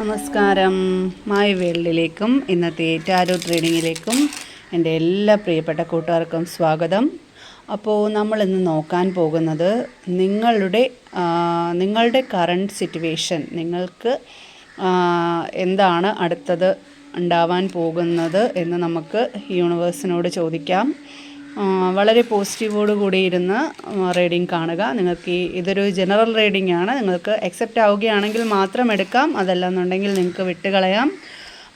നമസ്കാരം. മായ വേൾഡിലേക്കും ഇന്നത്തെ ടാരോ ട്രേഡിങ്ങിലേക്കും എന്റെ എല്ലാ പ്രിയപ്പെട്ട കൂട്ടുകാർക്കും സ്വാഗതം. അപ്പോൾ നമ്മൾ ഇന്ന് നോക്കാൻ പോകുന്നത് നിങ്ങളുടെ നിങ്ങളുടെ കറണ്ട് സിറ്റുവേഷൻ നിങ്ങൾക്ക് എന്താണ് അടുത്തത് ഉണ്ടാവാൻ പോകുന്നത് എന്ന് നമുക്ക് യൂണിവേഴ്സിനോട് ചോദിക്കാം. വളരെ പോസിറ്റീവോട് കൂടി ഇരുന്ന് റീഡിങ് കാണുക. നിങ്ങൾക്ക് ഈ ഇതൊരു ജനറൽ റീഡിംഗ് ആണ്. നിങ്ങൾക്ക് അക്സെപ്റ്റ് ആവുകയാണെങ്കിൽ മാത്രം എടുക്കാം. അതല്ല എന്നുണ്ടെങ്കിൽ നിങ്ങൾക്ക് വിട്ടുകളയാം.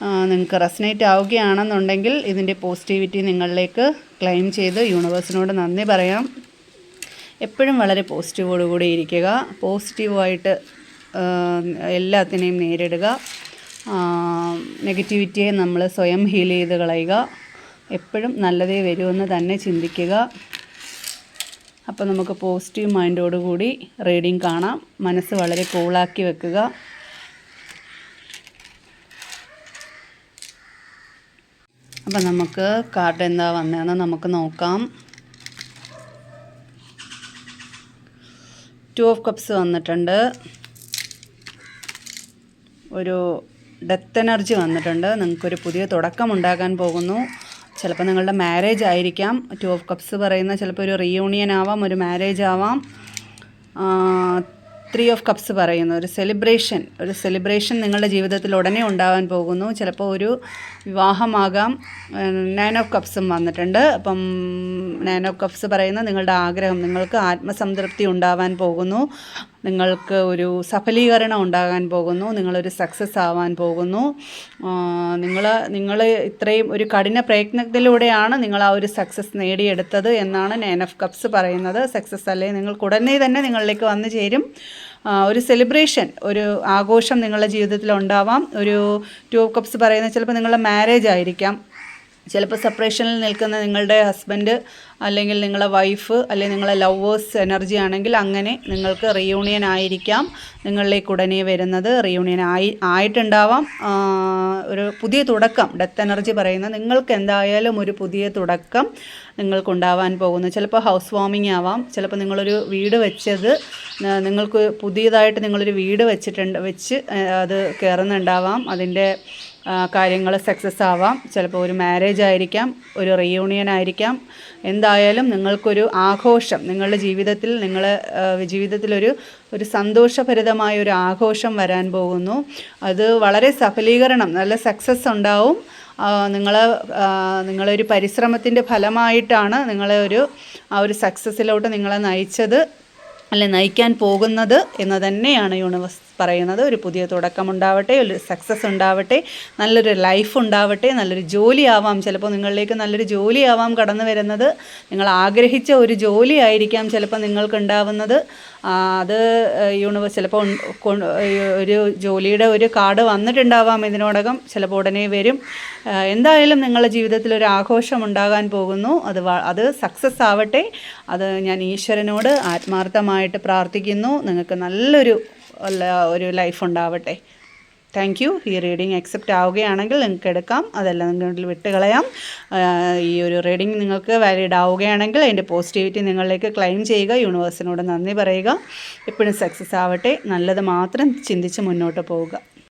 നിങ്ങൾക്ക് റെസനേറ്റ് ആവുകയാണെന്നുണ്ടെങ്കിൽ ഇതിന്റെ പോസിറ്റിവിറ്റി നിങ്ങളിലേക്ക് ക്ലെയിം ചെയ്ത് യൂണിവേഴ്സിനോട് നന്ദി പറയാം. എപ്പോഴും വളരെ പോസിറ്റീവോട് കൂടി ഇരിക്കുക. പോസിറ്റീവായിട്ട് എല്ലാത്തിനെയും നേരിടുക. നെഗറ്റിവിറ്റിയെ നമ്മൾ സ്വയം ഹീൽ ചെയ്ത് കളയുക. എപ്പോഴും നല്ലതേ വരുമെന്ന് തന്നെ ചിന്തിക്കുക. അപ്പോൾ നമുക്ക് പോസിറ്റീവ് മൈൻഡോട് കൂടി റീഡിങ് കാണാം. മനസ്സ് വളരെ കൂളാക്കി വെക്കുക. അപ്പം നമുക്ക് കാർഡ് എന്താ വന്നതെന്ന് നമുക്ക് നോക്കാം. ടു ഓഫ് കപ്സ് വന്നിട്ടുണ്ട്. ഒരു ഡെത്ത് എനർജി വന്നിട്ടുണ്ട്. നിങ്ങൾക്കൊരു പുതിയ തുടക്കം ഉണ്ടാകാൻ പോകുന്നു. ചിലപ്പോൾ നിങ്ങളുടെ മാരേജ് ആയിരിക്കാം. ടു ഓഫ് കപ്സ് പറയുന്ന ചിലപ്പോൾ ഒരു റീയൂണിയൻ ആവാം ഒരു മാരേജ് ആവാം. ത്രീ ഓഫ് കപ്സ് പറയുന്നു. ഒരു സെലിബ്രേഷൻ ഒരു സെലിബ്രേഷൻ നിങ്ങളുടെ ജീവിതത്തിൽ ഉടനെ ഉണ്ടാവാൻ പോകുന്നു. ചിലപ്പോൾ ഒരു വിവാഹമാകാം. നയൻ ഓഫ് കപ്സും വന്നിട്ടുണ്ട്. അപ്പം നയൻ ഓഫ് കപ്സ് പറയുന്ന നിങ്ങളുടെ ആഗ്രഹം നിങ്ങൾക്ക് ആത്മസംതൃപ്തി ഉണ്ടാവാൻ പോകുന്നു. നിങ്ങൾക്ക് ഒരു സഫലീകരണം ഉണ്ടാകാൻ പോകുന്നു നിങ്ങളൊരു സക്സസ് ആവാൻ പോകുന്നു. നിങ്ങൾ നിങ്ങൾ ഇത്രയും ഒരു കഠിന പ്രയത്നത്തിലൂടെയാണ് നിങ്ങൾ ആ ഒരു സക്സസ് നേടിയെടുത്തത് എന്നാണ് നയൻ ഓഫ് കപ്സ് പറയുന്നത്. സക്സസ് അല്ലേ? നിങ്ങൾക്ക് ഉടനെ തന്നെ നിങ്ങളിലേക്ക് വന്നു ചേരും. ഒരു സെലിബ്രേഷൻ ഒരു ആഘോഷം നിങ്ങളുടെ ജീവിതത്തിൽ ഉണ്ടാവാം. ഒരു ടു കപ്സ് പറയുന്നത് ചിലപ്പോൾ നിങ്ങളുടെ മാരേജ് ആയിരിക്കാം. ചിലപ്പോൾ സെപ്പറേഷനിൽ നിൽക്കുന്ന നിങ്ങളുടെ ഹസ്ബൻഡ് അല്ലെങ്കിൽ നിങ്ങളെ വൈഫ് അല്ലെങ്കിൽ നിങ്ങളെ ലവേഴ്സ് എനർജി ആണെങ്കിൽ അങ്ങനെ നിങ്ങൾക്ക് റിയൂണിയൻ ആയിരിക്കാം. നിങ്ങളിലേക്ക് ഉടനെ വരുന്നത് റിയൂണിയൻ ആയി ആയിട്ടുണ്ടാവാം. ഒരു പുതിയ തുടക്കം ഡെത്ത് എനർജി പറയുന്നത് നിങ്ങൾക്ക് എന്തായാലും ഒരു പുതിയ തുടക്കം നിങ്ങൾക്കുണ്ടാവാൻ പോകുന്നു. ചിലപ്പോൾ ഹൗസ് വാമിംഗ് ആവാം. ചിലപ്പോൾ നിങ്ങളൊരു വീട് വെച്ചത് നിങ്ങൾക്ക് പുതിയതായിട്ട് നിങ്ങളൊരു വീട് വെച്ചിട്ടുണ്ട് വെച്ച് അത് കയറുന്നുണ്ടാവാം അതിന്റെ കാര്യങ്ങൾ സക്സസ് ആവാം. ചിലപ്പോൾ ഒരു മാരേജ് ആയിരിക്കാം ഒരു റീയൂണിയൻ ആയിരിക്കാം. എന്തായാലും നിങ്ങൾക്കൊരു ആഘോഷം നിങ്ങളുടെ ജീവിതത്തിൽ നിങ്ങൾ ജീവിതത്തിലൊരു ഒരു സന്തോഷഭരിതമായ ഒരു ആഘോഷം വരാൻ പോകുന്നു. അത് വളരെ സഫലീകരണം നല്ല സക്സസ് ഉണ്ടാവും. നിങ്ങൾ നിങ്ങളൊരു പരിശ്രമത്തിന്റെ ഫലമായിട്ടാണ് നിങ്ങളെ ഒരു ആ ഒരു സക്സസ്സിലോട്ട് നിങ്ങളെ നയിച്ചത് അല്ലെ നയിക്കാൻ പോകുന്നത് എന്ന് തന്നെയാണ് യൂണിവേഴ്സ് പറയുന്നത് ഒരു പുതിയ തുടക്കമുണ്ടാവട്ടെ ഒരു സക്സസ് ഉണ്ടാവട്ടെ നല്ലൊരു ലൈഫ് ഉണ്ടാവട്ടെ നല്ലൊരു ജോലി ആവാം ചിലപ്പോൾ നിങ്ങളിലേക്ക് നല്ലൊരു ജോലി ആവാം കടന്നു വരുന്നത്. നിങ്ങൾ ആഗ്രഹിച്ച ഒരു ജോലി ആയിരിക്കാം ചിലപ്പോൾ നിങ്ങൾക്ക് ഉണ്ടാവുന്നത് അത് യൂണിവേഴ്സ് ചിലപ്പോൾ ഒരു ജോലിയുടെ ഒരു കാർഡ് വന്നിട്ടുണ്ടാവാം ഇതിനോടകം. ചിലപ്പോൾ ഉടനെ വരും. എന്തായാലും നിങ്ങളുടെ ജീവിതത്തിൽ ഒരു ആഘോഷം ഉണ്ടാകാൻ പോകുന്നു. അത് അത് സക്സസ് ആവട്ടെ. അത് ഞാൻ ഈശ്വരനോട് ആത്മാർത്ഥമായിട്ട് പ്രാർത്ഥിക്കുന്നു. നിങ്ങൾക്ക് നല്ലൊരു അല്ല- ഒരു ലൈഫ് ഉണ്ടാവട്ടെ. താങ്ക് യു ഈ റീഡിങ് അക്സെപ്റ്റ് ആവുകയാണെങ്കിൽ നിങ്ങൾക്ക് എടുക്കാം. അതെല്ലാം നിങ്ങൾ വിട്ടുകളയാം കളയാം. ഈ ഒരു റീഡിംഗ് നിങ്ങൾക്ക് വാലിഡ് ആവുകയാണെങ്കിൽ അതിന്റെ പോസിറ്റിവിറ്റി നിങ്ങളിലേക്ക് ക്ലെയിം ചെയ്യുക. യൂണിവേഴ്സിനോട് നന്ദി പറയുക. എപ്പോഴും സക്സസ് ആവട്ടെ. നല്ലത് മാത്രം ചിന്തിച്ച് മുന്നോട്ട് പോവുക.